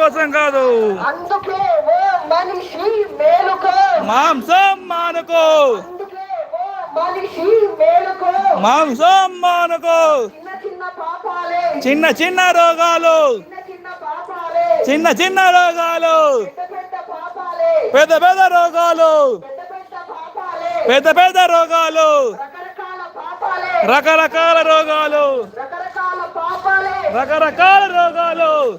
కోసం కాదు. అందుకే ఓ మనిషి మేలుకో. మాంసం మానుకో. అందుకే ఓ మనిషి మేలుకో. మాంసం మానుకో. చిన్న చిన్న పాపాలే. చిన్న చిన్న రోగాలు. చిన్న చిన్న పాపాలే. చిన్న చిన్న రోగాలు. పెద్ద పెద్ద పాపాలే. పెద్ద పెద్ద రోగాలు. పెద్ద పెద్ద పాపాలే. పెద్ద పెద్ద రోగాలు. రకరకాల పాపాలే. రకరకాల రోగాలు. రకరకాల పాపాలే. రకరకాల రోగాలు.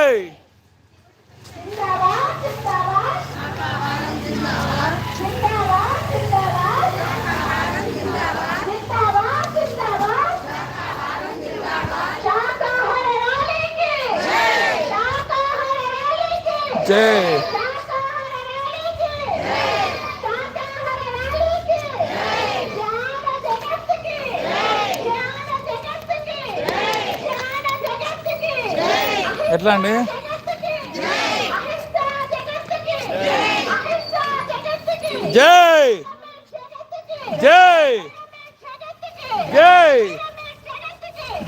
జై. ఎట్లా అండి? జై. జై. జై.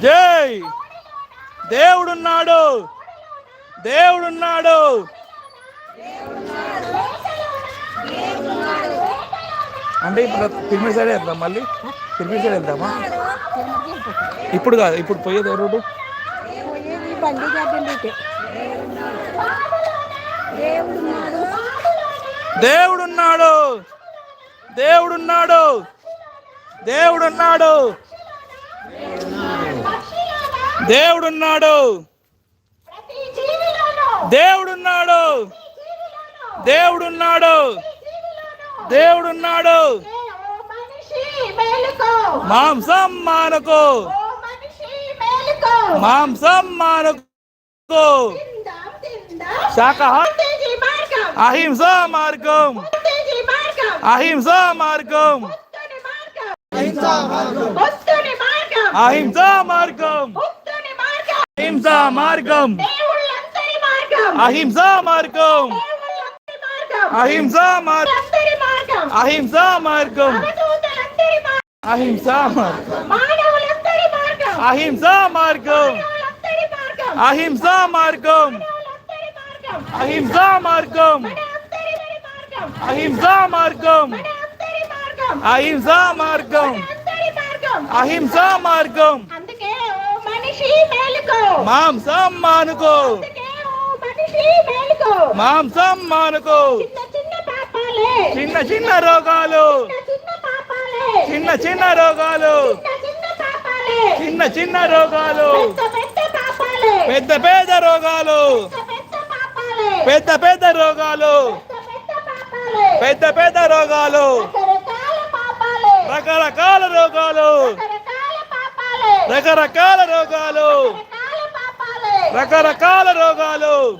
జై. దేవుడున్నాడు. దేవుడున్నాడు. అంటే ఇప్పుడు తిరుమల సైడ్ వెళ్దాం మళ్ళీ? పిరమిడ్ సైడ్ వెళ్దామా? ఇప్పుడు కాదు ఇప్పుడు పోయేది ఏ రోడ్డు? దేవుడున్నాడు! దేవుడున్నాడు! దేవుడున్నాడు! దేవుడున్నాడు! దేవుడున్నాడు! దేవుడున్నాడు. దేవుడున్నాడు. మాంసం మానకు. మాంసం మానకు. శాకాహార అహింస మార్గం. అహింస మార్గం. అహింస మార్గం. అహింస మార్గం. అహింస మార్గం. అహింస మార్గం అహింస మార్గం అహింస మార్గం అహింస మార్గం అహింస మార్గం అహింస మార్గం అహింస మార్గం అహింస మార్గం అహింస మార్గం అందుకే ఓ మనిషి మేలుకో। మాంసం మానుకో। అందుకే ఓ మనిషి మేలుకో। మాంసం మానుకో। చిన్న చిన్న రోగాలు. చిన్న చిన్న రోగాలు. చిన్న చిన్న రోగాలు. పెద్ద పెద్ద రోగాలు. పెద్ద పెద్ద రోగాలు. పెద్ద పెద్ద రోగాలు. రకరకాల రోగాలు. రకరకాల రోగాలు. రకరకాల రోగాలు.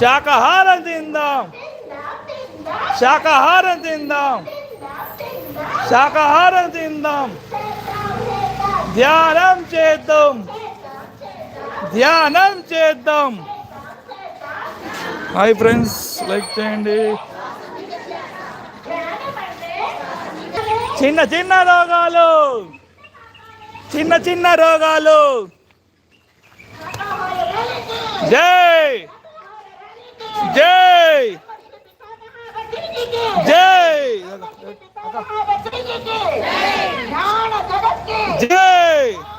శాకాహారం తిందాం శాకాహారం తిందాం శాకాహారం తిందాం ధ్యానం చేద్దాం. ధ్యానం చేద్దాం. హాయ్ ఫ్రెండ్స్ లైక్ చేయండి. చిన్న చిన్న రోగాలు. చిన్న చిన్న రోగాలు. జై! జై! జై! జై!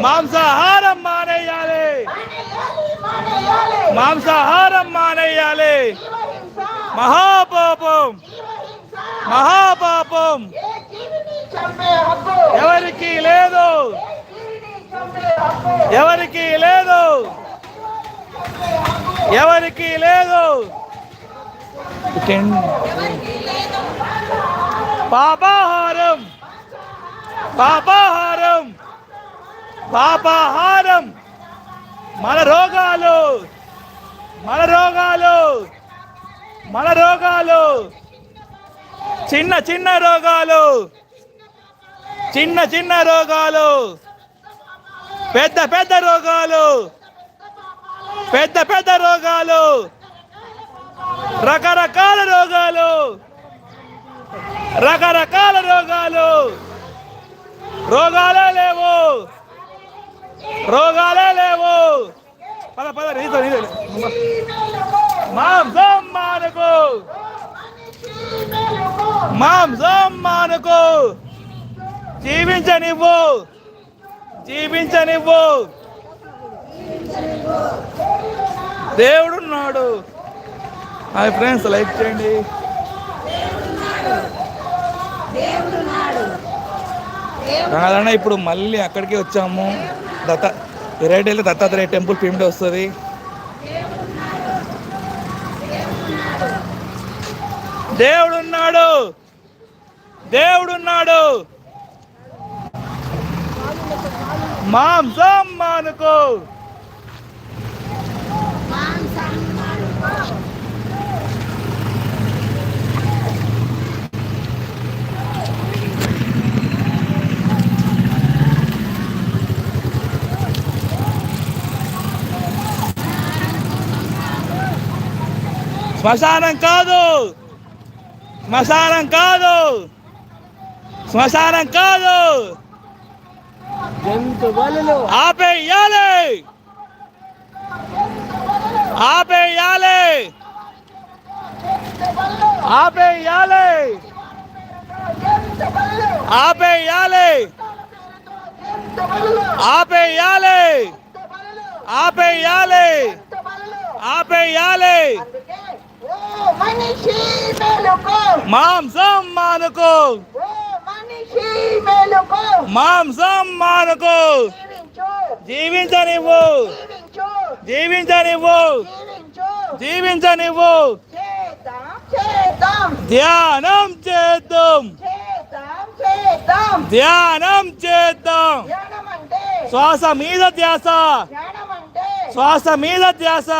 మాంసాహారం మానేయాలి. మాంసాహారం మానేయాలి. మహాపాపం. మహాపాపం. ఎవరికి లేదు. ఎవరికి లేదు. ఎవరికి లేదు. పాపాహారం. పాపాహారం. పాపాహారం. మన రోగాలు. మన రోగాలు. మన రోగాలు. చిన్న చిన్న రోగాలు. చిన్న చిన్న రోగాలు. పెద్ద పెద్ద రోగాలు. పెద్ద పెద్ద రోగాలు. రకరకాల రోగాలు. రకరకాల రోగాలు. రోగాలే లేవు. రోగాలే లేవు. పద పద నీతో నీతో. మాంసం మానకు. మాంసం మానకు. జీవించనివ్వు. జీవించనివ్వు. దేవుడున్నాడు. హాయ్ ఫ్రెండ్స్ లైక్ చేయండి. కాదన్న ఇప్పుడు మళ్ళీ అక్కడికి వచ్చాము. దత్త రైట్ వెళ్ళి దత్తాత్రేయ టెంపుల్ పిమిడి వస్తుంది. దేవుడున్నాడు! దేవుడున్నాడు! మాంసం మానుకో! శ్మశానం కాదు శ్మశానం కాదు శ్మశానం కాదు ఆపేయాలి ఆపేయాలి ఆపేయాలి ఆపేయాలి ఆపేయాలి ఆపేయాలి ఆపేయాలి ఓ మనిషి మేలుకో మాంసం మానుకో. మాంసం మానుకో. జీవించు. జీవించనివ్వు. జీవించు. జీవించనివ్వు. జీవించు. జీవించనివ్వు. ధ్యానం చేద్దాం. ధ్యానం చేద్దాం. శ్వాస మీద ధ్యాస. శ్వాస మీద ధ్యాస.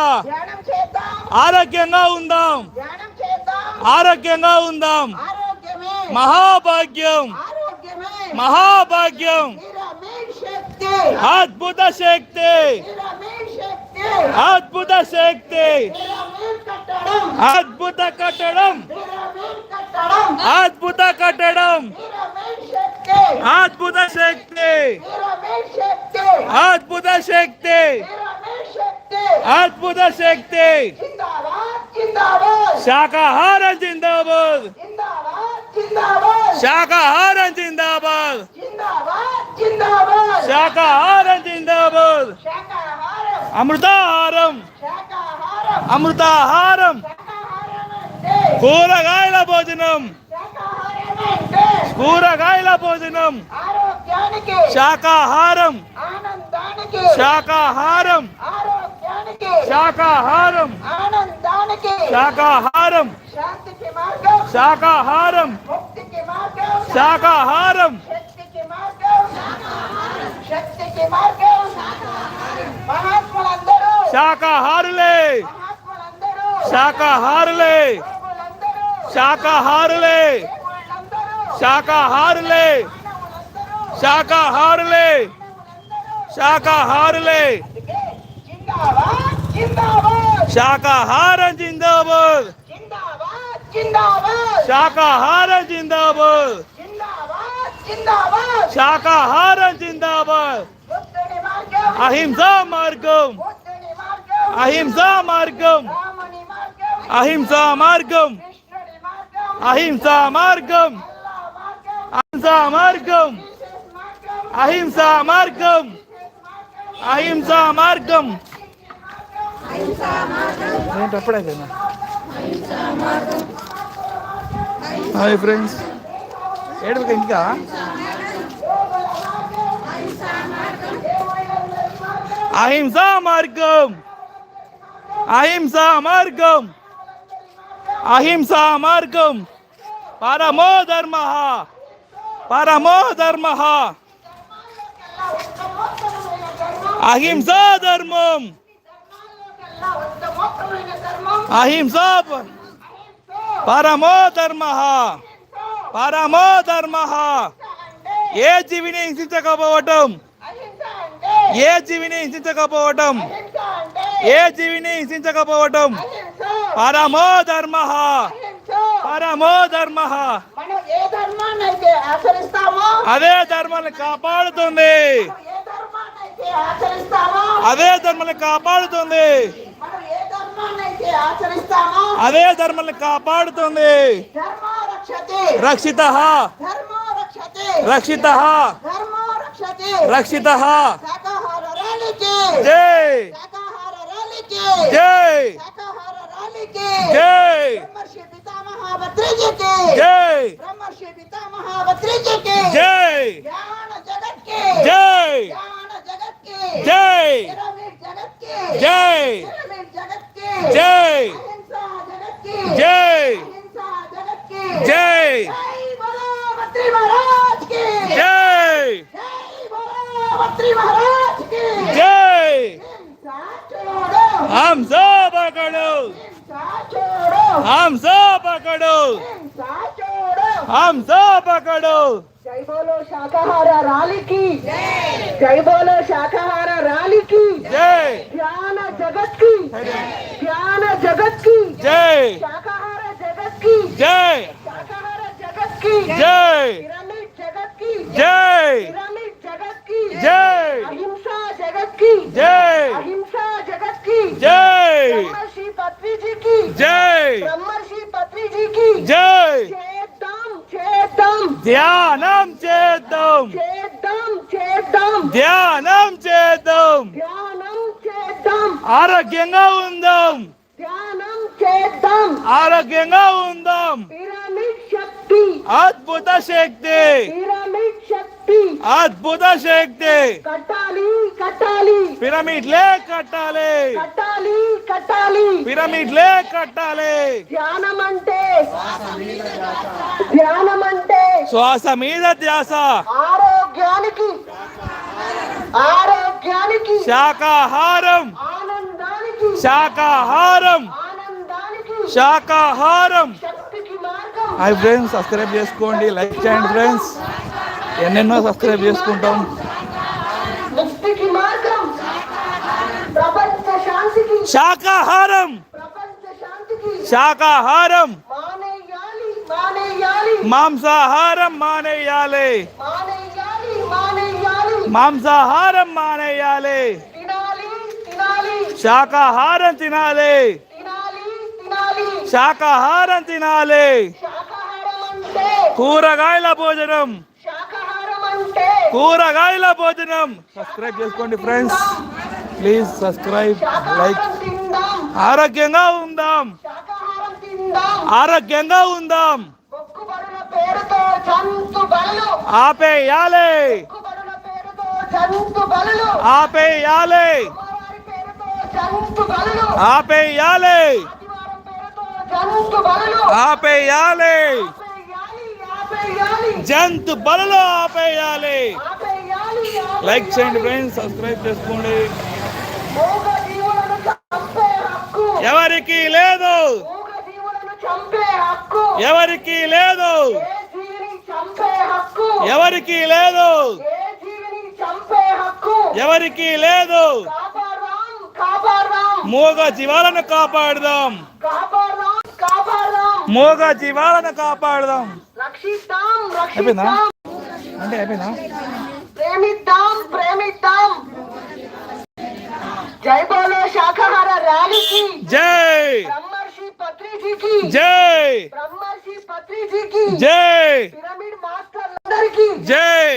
ఆరోగ్యంగా ఉందాం ధ్యానం చేద్దాం ఆరోగ్యంగా ఉందాం ఆరోగ్యమే మహాభాగ్యం ఆరోగ్యమే మహాభాగ్యం పిరమిడ్ శక్తి అద్భుత శక్తి పిరమిడ్ శక్తి అద్భుత శక్తి పిరమిడ్ కట్టడం అద్భుత కట్టడం పిరమిడ్ కట్టడం అద్భుత కట్టడం పిరమిడ్ శక్తి అద్భుత శక్తి పిరమిడ్ శక్తి అద్భుత శక్తి పిరమిడ్ శక్తి అద్భుత శక్తి. శాకాహారం జిందాబాద్. శాకాహారం జిందాబాద్. శాకాహారం జిందాబాద్. అమృతాహారం. అమృతాహారం. కూరగాయల భోజనం. కూరగాయల భోజనం. శాకాహారం. శాకాహారం. శాకాహారం ఆనందానికి శాకాహారం శాంతికి మార్గం శాకాహారం ముక్తికి మార్గం శాకాహారం శక్తికి మార్గం శక్తికి మార్గం మహాత్ములందరూ శాకాహారులే మహాత్ములందరూ శాకాహారులే ప్రభులందరూ శాకాహారులే దేవుళ్ళందరూ శాకాహారులే శాకాహారులే శాకాహారులే జిందాబాద్ జిందాబాద్ శాకాహారం జిందాబాద్ జిందాబాద్ జిందాబాద్ శాకాహారం జిందాబాద్ జిందాబాద్ జిందాబాద్ శాకాహారం జిందాబాద్ బుద్ధుని మార్గం అహింసా మార్గం బుద్ధుని మార్గం అహింసా మార్గం రాముని మార్గం అహింసా మార్గం కృష్ణుని మార్గం అహింసా మార్గం అహింసా మార్గం అహింసా మార్గం అహింసా మార్గం ఏంటి అప్పుడైపోయిందా హాయ్ ఫ్రెండ్స్ ఏడుపు ఇంకా అహింసా మార్గం అహింసా మార్గం అహింసా మార్గం పరమో ధర్మ పరమో ధర్మ అహింసా ధర్మం అహింసా పరమో ధర్మ పరమో ధర్మ ఏ జీవిని హింసించకపోవటం? ఏ జీవిని హింసించకపోవటం? ఏ జీవిని హింసించకపోవటం? పరమో ధర్మ పరమో ధర్మ అదే ధర్మాన్ని కాపాడుతుంది. అదే ధర్మాన్ని కాపాడుతుంది. అదే ధర్మాన్ని కాపాడుతుంది ధర్మో రక్షతే రక్షిత ధర్మో రక్షతే రక్షిత ధర్మో రక్షతే రక్షిత శాకాహార ర్యాలీకి జై శాకాహార ర్యాలీకి జై శాకాహార ర్యాలీకి జై బ్రహ్మర్షి పితామహ భద్రిజీకి జై బ్రహ్మర్షి పితామహ భద్రిజీకి జై జ్ఞాన జగత్కి జై జ్ఞాన జగత్కి జై పిరమిడ్ జగత్కి జై పిరమిడ్ జగత్కి జై అహింసా జగత్కి జై అహింసా జగత్కి జై జై బలో భద్రి మహారాజ్కి జై జై బలో భద్రి మహారాజ్కి జై హింసా చూడు హంస పకడు హింసా చూడు హంస పకడు హింసా చూడు హంస పకడు జై బోలో శాకాహార ర్యాలీకి జై బోలో శాకాహార ర్యాలీకి జై ధ్యాన జగత్కి ధ్యాన జగత్కి జై శాకాహార జగత్కి జై శాకాహార జగత్కి జై పిరమిడ్ జగత్కి జై పిరమిడ్ జగత్కి జై అహింసా జగత్కి జై అహింసా జగత్కి జై బ్రహ్మర్షి పత్రిజీ కి జై బ్రహ్మర్షి పత్రిజీ కి జై చేద్దాం చేద్దాం ధ్యానం చేద్దాం. ధ్యానం చేద్దాం. ఆరోగ్యంగా ఉందాం. ఆరోగ్యంగా ఉందాం. అద్భుత శక్తి. పిరమిడ్ శక్తి. అద్భుత శక్తి. కట్టాలి కట్టాలి. పిరమిడ్లే కట్టాలి. కట్టాలి కట్టాలి. పిరమిడ్లే కట్టాలి. ధ్యానం అంటే ధ్యానం అంటే శ్వాస మీద ధ్యాస. ఆరోగ్యానికి ఆరోగ్యానికి శాకాహారం. ఆనందానికి శాకాహారం. ఆనందానికి శాకాహారం. హాయ్ ఫ్రెండ్స్ సబ్స్క్రైబ్ చేసుకోండి లైక్ చేయండి ఫ్రెండ్స్ ఎన్నెన్నో సబ్స్క్రైబ్ చేసుకుంటాం. ముక్తికి మార్గం. ప్రపంచ శాంతికి శాకాహారం. ప్రపంచ శాంతికి. శాకాహారం. మాంసాహారం మానేయాలి. మాంసాహారం మానేయాలి. శాకాహారం తినాలి. శాకాహారం తినాలి. కూరగాయల భోజనం. కూరగాయల భోజనం. సబ్స్క్రైబ్ చేసుకోండి ఫ్రెండ్స్ ప్లీజ్ సబ్స్క్రైబ్ లైక్ ఆరోగ్యంగా ఉందాం. ఆరోగ్యంగా ఉందాం. పేరుతో జంతు బలులు. ఆపేయాలి. జంతు బలులు. ఆపేయాలి. జంతు బలులు. ఆపేయాలి. ఆదివారం పేరుతో జంతు బలులు. ఆపేయాలి. ఆపేయాలి ఆపేయాలి. జంతు బలలో ఆపేయాలి. ఆపేయాలి లైక్ చేయండి ఫ్రెండ్స్ సబ్స్క్రైబ్ చేసుకోండి. ఎవరికి లేదు మూగ జీవులను చంపే హక్కు ఎవరికి లేదు. ఎవరికి లేదు. ఎవరికి లేదు. మూగ జీవాలను కాపాడుదాం. మూగ జీవాలను కాపాడుదాం. అయిపోయిందా? అంటే అయిపోయిందా? ప్రేమిద్దాం ప్రేమిద్దాం జై బోలో శాకాహార ర్యాలీకి జై బ్రహ్మర్షి పత్రిజీకి జై! బ్రహ్మర్షి పత్రిజీకి జై! పిరమిడ్ మాస్టర్లందరికీ. జై!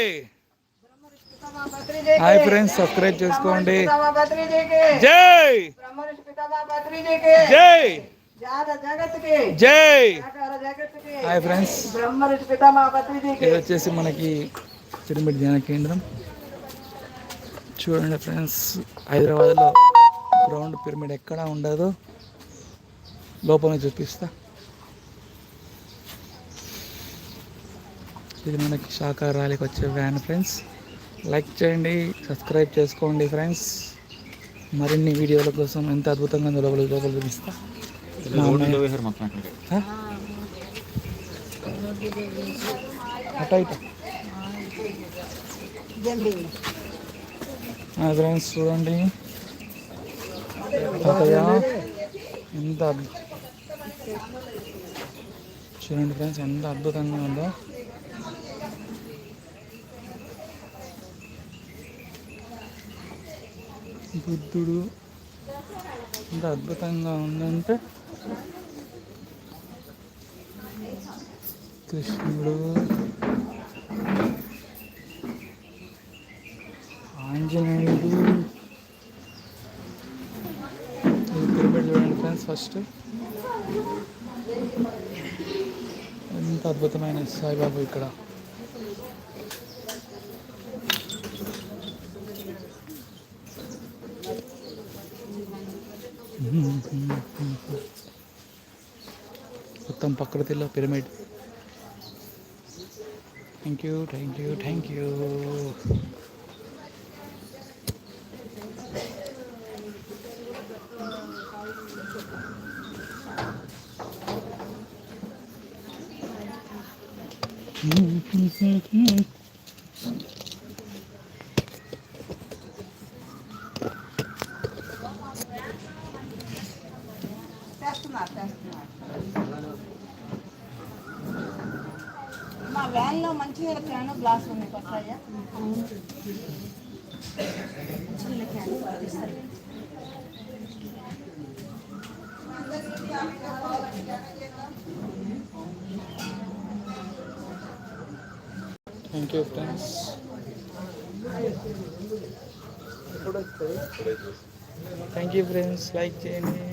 హాయ్ ఫ్రెండ్స్ సబ్స్క్రైబ్ చేసుకోండి. జై! జై! జై! Hi friends. ఇది వచ్చేసి మనకి పిరమిడ్ ధ్యాన కేంద్రం. చూడండి ఫ్రెండ్స్ హైదరాబాద్లో గ్రౌండ్ పిరమిడ్ ఎక్కడ ఉండదు. లోపల చూపిస్తా. ఇది మనకి శాఖ ర్యాలీకి వచ్చే వ్యాన్ ఫ్రెండ్స్. లైక్ చేయండి సబ్స్క్రైబ్ చేసుకోండి ఫ్రెండ్స్. మరిన్ని వీడియోల కోసం ఎంత అద్భుతంగా లోపల లోపల చూపిస్తా. ఫ్రెండ్స్ చూడండి. ఎంత అద్భు- చూడండి ఫ్రెండ్స్ ఎంత అద్భుతంగా ఉందో. బుద్ధుడు ఎంత అద్భుతంగా ఉందంటే కృష్ణుడు ఆంజనేయుడు. ఈ చూడండి ఫ్రెండ్స్ ఫస్ట్. ఎంత అద్భుతమైన సాయిబాబు ఇక్కడ. మొత్తం ప్రకృతిలో pyramid. Thank you thank you thank you వ్యాన్లో మంచిగా క్యాన్ గ్లాస్ ఉన్నాయి Pattaya thank you friends thank you friends like చేయండి